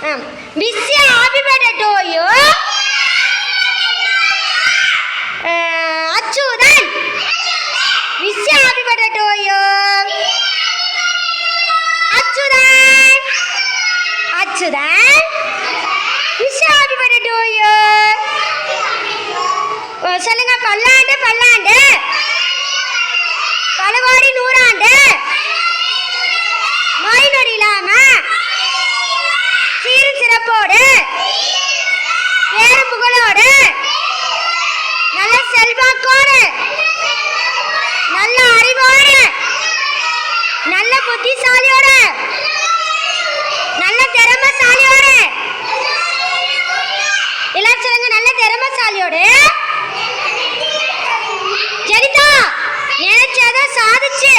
Wish happy birthday to you Achuthan. Wish happy birthday to you Achuthan. Achuthan. Wish happy birthday to you சொல்லுங்க பல்லாண்டு பல்லாண்டு. பல கோடி நூறாண்டு. சிறப்போடு பேரு நல்ல செல்வாக்கோடு. நல்ல அறிவோடு. நல்ல புத்திசாலியோடு. நல்ல திறமசாலியோடு. எல்லாரும் சொல்லுங்க நல்ல திறமசாலியோடு ஜெனிதா நினைச்சத சாதிச்சு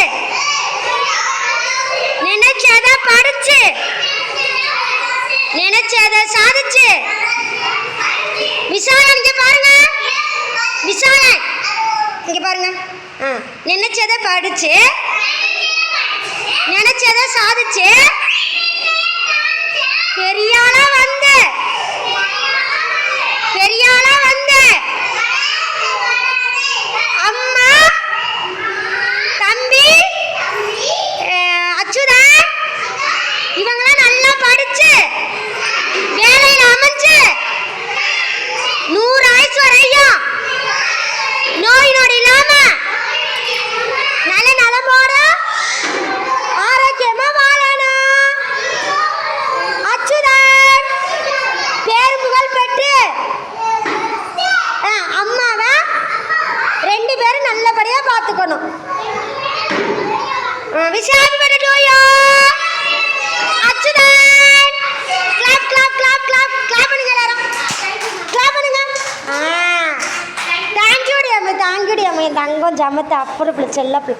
நினைச்சத படிச்சு நினைச்சத சாதிச்சு. விசாலன் இங்க பாருங்க. விசாலன் இங்க பாருங்க. நினைச்சதை நினைச்சத படிச்சு நினைச்சதை சாதிச்சு தேங்க்யூ டி அம்மா. என் தங்கம் ஜமத்தை அப்புறம் பிள்ளை செல்ல பிள்ளை